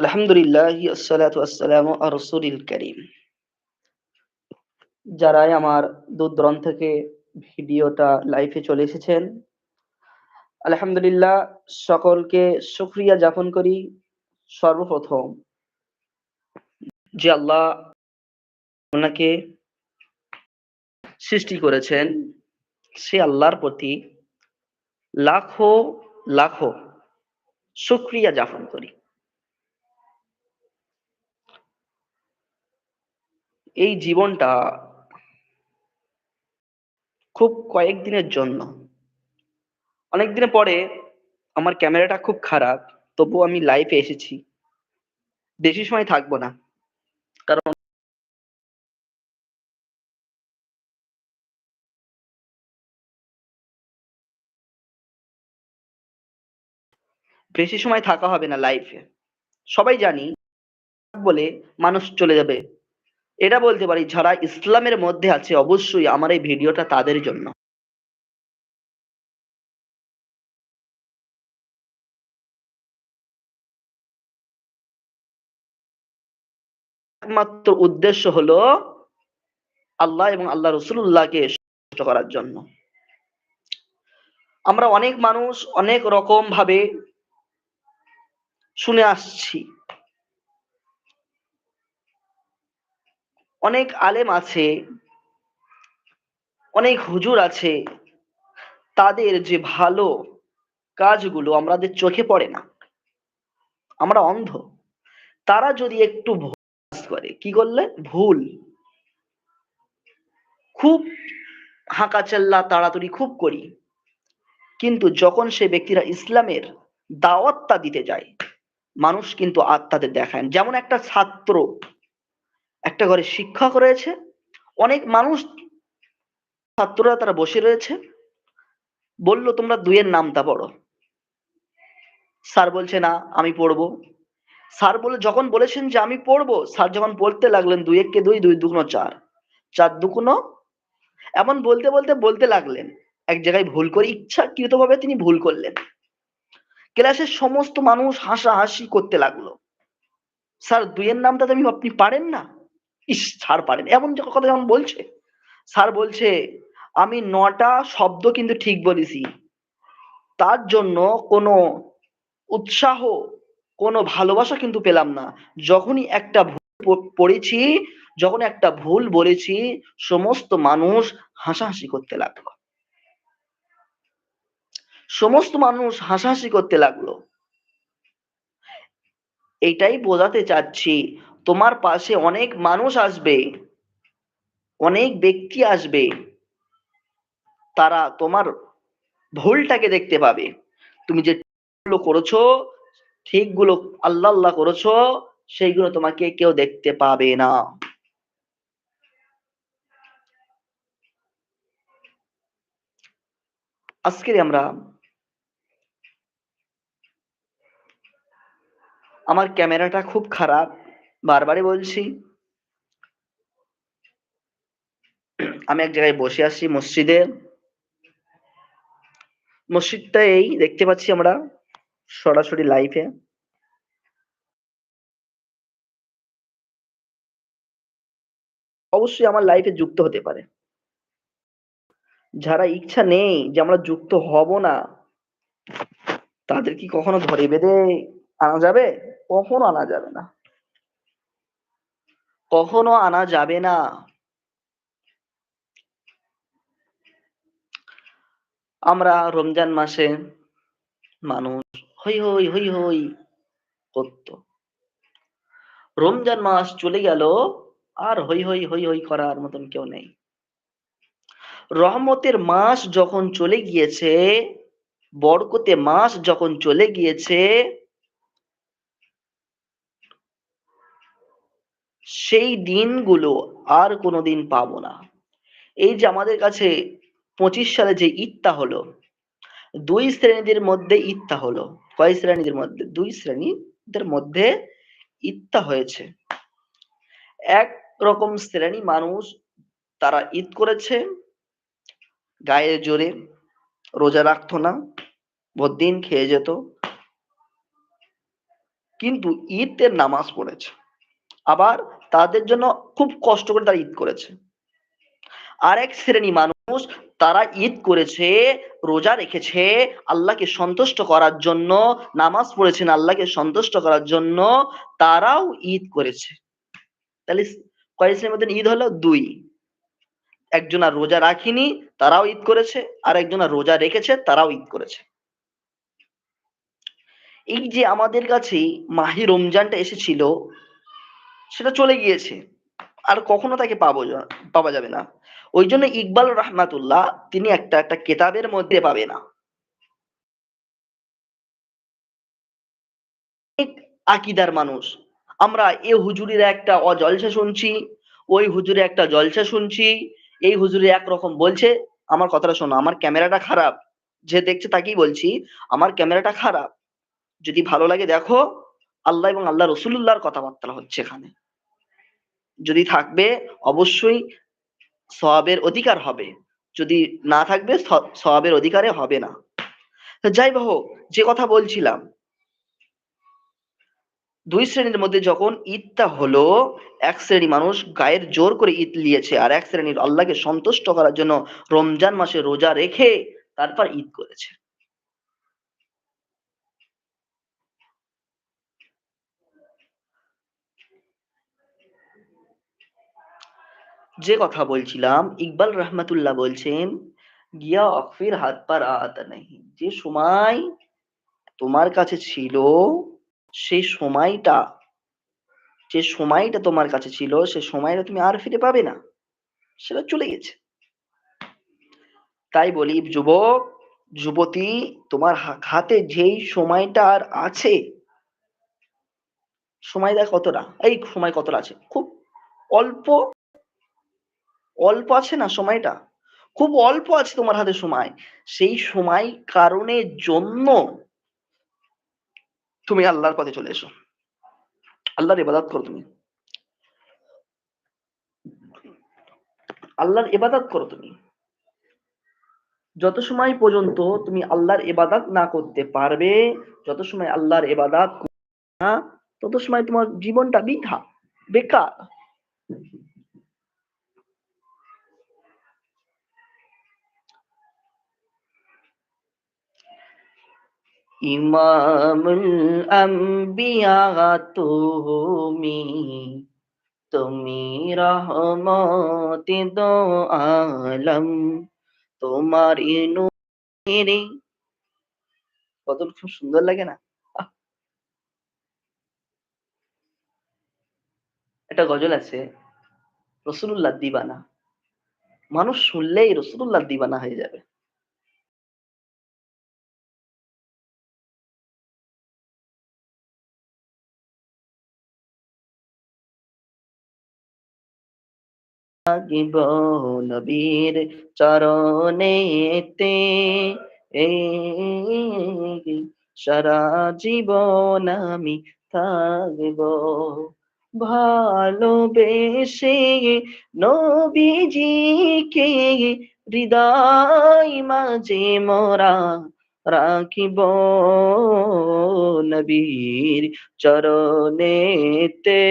আলহামদুলিল্লাহ রাসূলিল কারীম। যারাই আমার দূর দূরান্ত থেকে ভিডিওটা লাইভে চলে এসেছেন, আলহামদুলিল্লাহ সকলকে শুকরিয়া জ্ঞাপন করি। সর্বপ্রথম, যে আল্লাহ ওনাকে সৃষ্টি করেছেন, সে আল্লাহর প্রতি লাখো লাখো শুকরিয়া যাপন করি। এই জীবনটা খুব কয়েকদিনের জন্য। অনেকদিনের পরে আমার ক্যামেরাটা খুব খারাপ তবুও আমি লাইভে এসেছি। বেশি সময় থাকব না। কারণ বেশি সময় থাকা হবে না লাইফে সবাই জানি, বলে মানুষ চলে যাবে। এটা বলতে পারি, যারা ইসলামের মধ্যে আছে অবশ্যই আমার এই ভিডিওটা তাদের জন্য। একমাত্র উদ্দেশ্য হলো আল্লাহ এবং আল্লাহ রসুল্লাহকে সন্তুষ্ট করার জন্য। আমরা অনেক মানুষ অনেক রকম ভাবে শুনে আসছি। অনেক আলেম আছে, অনেক হুজুর আছে, তাদের যে ভালো কাজগুলো আমাদের চোখে পড়ে না। আমরা অন্ধ। তারা যদি একটু করে, কি করলে? ভুল। খুব হাঁকা চেল্লা তাড়াতাড়ি খুব করি। কিন্তু যখন সে ব্যক্তিরা ইসলামের দাওয়াতটা দিতে যায়, মানুষ কিন্তু আত্মাদের দেখায় যেমন একটা ছাত্র একটা ঘরে শিক্ষক রয়েছে। অনেক মানুষ ছাত্ররা তারা বসে রয়েছে। বলল, তোমরা দুইয়ের নামটা পড়ো। স্যার বলছে, না, আমি পড়ব। স্যার বলে, যখন বলেছেন যে আমি পড়ব, স্যার যখন পড়তে লাগলেন, দুই এককে দুই দুই দুগুণ চার। চার দুগুণ? এমন বলতে বলতে বলতে লাগলেন। এক জায়গায় ভুল করে ইচ্ছাকৃত ভাবে তিনি ভুল করলেন। ক্লাসের সমস্ত মানুষ হাসাহাসি করতে লাগল। স্যার, দুইয়ের নামটা তুমি আপনি পারেন না। ইস স্যার পারেন। এমন কথা যখন বলছে, স্যার বলছে, আমি নটা শব্দ কিন্তু ঠিক বলেছি। তার জন্য কোনো উৎসাহ, কোনো ভালোবাসা কিন্তু পেলাম না। যখনই একটা ভুল পড়েছি, যখন একটা ভুল বলেছি, সমস্ত মানুষ হাসাহাসি করতে লাগল। সমস্ত মানুষ হাসাহাসি করতে লাগল। এটাই বোঝাতে চাচ্ছি তোমার পাশে অনেক মানুষ আসবে, অনেক ব্যক্তি আসবে, তারা তোমার ভুলটাকে দেখতে পাবে। তুমি যে করেছ, ঠিকগুলো আল্লাহ আল্লাহ করেছ, সেইগুলো তোমাকে কেউ দেখতে পাবে না। আজকে আমরা আমার ক্যামেরাটা খুব খারাপ। বারবারই বলছি। আমি এক জায়গায় বসে আছি মসজিদে। মসজিদটা এই দেখতে পাচ্ছি আমরা সরাসরি লাইভে অবশ্যই আমার লাইফে যুক্ত হতে পারে। যারা ইচ্ছা নেই যে আমরা যুক্ত হব না, তাদের কি কখনো ধরে বেঁধে আনা যাবে? কখনো আনা যাবে না। কখনো আনা যাবে না। আমরা রমজান মাসে মানুষ, হই হই হই হই করত। রমজান মাস চলে গেল, আর হই হই হই হই করার মতন কেউ নেই। রহমতের মাস যখন চলে গিয়েছে বরকতে মাস যখন চলে গিয়েছে সেই দিনগুলো আর কোনোদিন পাবো না। এই যে আমাদের কাছে পঁচিশ সালে যে ঈদটা হলো, দুই শ্রেণীদের মধ্যে ঈদটা হলো। কয় শ্রেণীদের মধ্যে? দুই শ্রেণীদের মধ্যে ঈদটা হয়েছে। এক রকম শ্রেণি মানুষ তারা ঈদ করেছে গায়ের জোরে রোজা রাখতো না দিন খেয়ে যেত। কিন্তু ঈদের নামাজ পড়েছে। আবার তাদের জন্য খুব কষ্ট করে তারা ঈদ করেছে। আরেক শ্রেণি মানুষ তারা ঈদ করেছে, রোজা রেখেছে, আল্লাহকে সন্তুষ্ট করার জন্য, নামাজ পড়েছেন আল্লাহকে সন্তুষ্ট করার জন্য, তারাও ঈদ করেছে। তাহলে কয় শ্রেণির মধ্যে ঈদ হলো? দুই। একজন আর রোজা রাখিনি, তারাও ঈদ করেছে, আর একজন আর রোজা রেখেছে, তারাও ঈদ করেছে। এই যে আমাদের কাছে মাহি রমজানটা এসেছিল সেটা চলে গিয়েছে। আর কখনো তাকে পাবো পাওয়া যাবে না। ওই জন্য ইকবাল রহমাতুল্লাহ তিনি একটা একটা কেতাবের মধ্যে পাবে না। আকিদার মানুষ। আমরা এ হুজুরির একটা অজলসা শুনছি, ওই হুজুরে একটা জলসা শুনছি, এই হুজুরে একরকম বলছে, আমার কথাটা শোনো, আমার ক্যামেরাটা খারাপ। যে দেখছে তাকেই বলছি, আমার ক্যামেরাটা খারাপ। যদি ভালো লাগে দেখো আল্লাহ এবং আল্লাহ রসুল্লাহর কথাবার্তা হচ্ছে এখানে। যদি থাকবে, অবশ্যই সবের অধিকার হবে। যদি না থাকবে সবের অধিকারে হবে না। যাই হোক, যে কথা বলছিলাম, দুই শ্রেণির মধ্যে যখন ঈদটা হলো, এক শ্রেণি মানুষ গায়ের জোর করে ঈদ নিয়েছে আর এক শ্রেণির আল্লাহকে সন্তুষ্ট করার জন্য রমজান মাসে রোজা রেখে তারপর ঈদ করেছে। যে কথা বলছিলাম, ইকবাল রহমাতুল্লাহ বলছেন, গিয়া অকফির হাত পার আত নেই যে সময় তোমার কাছে ছিল সেই সময়টা, যে সময়টা তোমার কাছে ছিল, সে সময়টা তুমি আর ফিরে পাবে না। সেটা চলে গেছে। তাই বলি, যুবক, যুবতী, তোমার হাতে যেই সময়টা আর আছে সময়টা কতটা, এই সময় কতটা আছে। খুব অল্প অল্প আছে না সময়টা? খুব অল্প আছে তোমার হাতে সময়। সেই সময় কারণের জন্য তুমি আল্লাহর পথে চলে এসো। আল্লাহর ইবাদত করো তুমি। আল্লাহর ইবাদত করো তুমি। যত সময় পর্যন্ত তুমি আল্লাহর ইবাদত না করতে পারবে, যত সময় আল্লাহর ইবাদত না, তত সময় তোমার জীবনটা বৃথা, বেকার। ইমামুল আম্বিয়া তুমি তুমি রহমতি দো আলম তোমার ইনুরে কত খুব সুন্দর লাগে না? একটা গজল আছে রসুল্লাহ দিবানা। মানুষ শুনলেই রসুল্লাহ দিবানা হয়ে যাবে। থাকিব নবীর চরণেতে সারা জীবন আমি থাকব। ভালোবেসে নবীজিকে হৃদয় মাঝে মোরা রাখিব নবীর চরণেতে